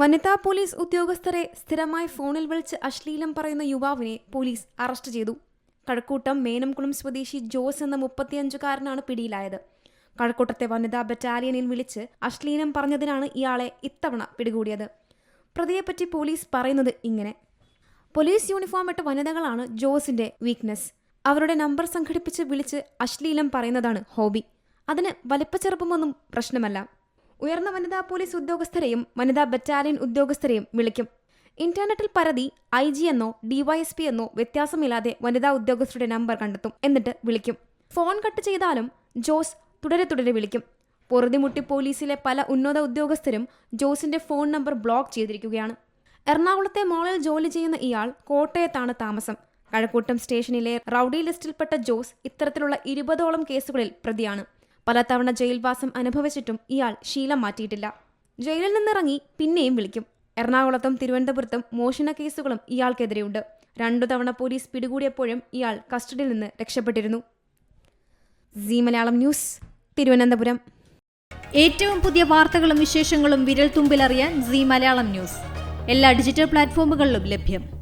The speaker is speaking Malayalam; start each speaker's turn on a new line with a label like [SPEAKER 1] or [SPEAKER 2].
[SPEAKER 1] വനിതാ പോലീസ് ഉദ്യോഗസ്ഥരെ സ്ഥിരമായി ഫോണിൽ വിളിച്ച് അശ്ലീലം പറയുന്ന യുവാവിനെ പോലീസ് അറസ്റ്റ് ചെയ്തു. കഴക്കൂട്ടം മേനംകുളം സ്വദേശി ജോസ് എന്ന മുപ്പത്തിയഞ്ചുകാരനാണ് പിടിയിലായത്. കഴക്കൂട്ടത്തെ വനിതാ ബറ്റാലിയനിൽ വിളിച്ച് അശ്ലീലം പറഞ്ഞതിനാണ് ഇയാളെ ഇത്തവണ പിടികൂടിയത്. പ്രതിയെപ്പറ്റി പോലീസ് പറയുന്നത് ഇങ്ങനെ. പോലീസ് യൂണിഫോം ഇട്ട വനിതകളാണ് ജോസിന്റെ വീക്ക്നെസ് അവരുടെ നമ്പർ സംഘടിപ്പിച്ച് വിളിച്ച് അശ്ലീലം പറയുന്നതാണ് ഹോബി. അതിന് വലിപ്പച്ചെറുപ്പമൊന്നും പ്രശ്നമല്ല. ഉയർന്ന വനിതാ പോലീസ് ഉദ്യോഗസ്ഥരെയും വനിതാ ബറ്റാലിയൻ ഉദ്യോഗസ്ഥരെയും വിളിക്കും. ഇന്റർനെറ്റിൽ പരതി ഐ ജി എന്നോ ഡിവൈഎസ്പി എന്നോ വ്യത്യാസമില്ലാതെ വനിതാ ഉദ്യോഗസ്ഥരുടെ നമ്പർ കണ്ടെത്തും എന്നിട്ട് വിളിക്കും. ഫോൺ കട്ട് ചെയ്താലും ജോസ് തുടരെ തുടരെ വിളിക്കും. പൊറുതിമുട്ടി പോലീസിലെ പല ഉന്നത ഉദ്യോഗസ്ഥരും ജോസിന്റെ ഫോൺ നമ്പർ ബ്ലോക്ക് ചെയ്തിരിക്കുകയാണ്. എറണാകുളത്തെ മോളിൽ ജോലി ചെയ്യുന്ന ഇയാൾ കോട്ടയത്താണ് താമസം. കഴക്കൂട്ടം സ്റ്റേഷനിലെ റൌഡി ലിസ്റ്റിൽപ്പെട്ട ജോസ് ഇത്തരത്തിലുള്ള ഇരുപതോളം കേസുകളിൽ പ്രതിയാണ്. പലതവണ ജയിൽവാസം അനുഭവിച്ചിട്ടും ഇയാൾ ശീലം മാറ്റിയിട്ടില്ല. ജയിലിൽ നിന്നിറങ്ങി പിന്നെയും വിളിക്കും. എറണാകുളത്തും തിരുവനന്തപുരത്തും മോഷണ കേസുകളും ഇയാൾക്കെതിരെയുണ്ട്. രണ്ടു തവണ പോലീസ് പിടികൂടിയപ്പോഴും ഇയാൾ കസ്റ്റഡിയിൽ നിന്ന് രക്ഷപ്പെട്ടിരുന്നു. C Malayalam news Thiruvananthapuram.
[SPEAKER 2] ഏറ്റവും പുതിയ വാർത്തകളും വിശേഷങ്ങളും വിരൽ തുമ്പിലറിയാൻ സി മലയാളം ന്യൂസ്. എല്ലാ ഡിജിറ്റൽ പ്ലാറ്റ്ഫോമുകളിലും ലഭ്യം.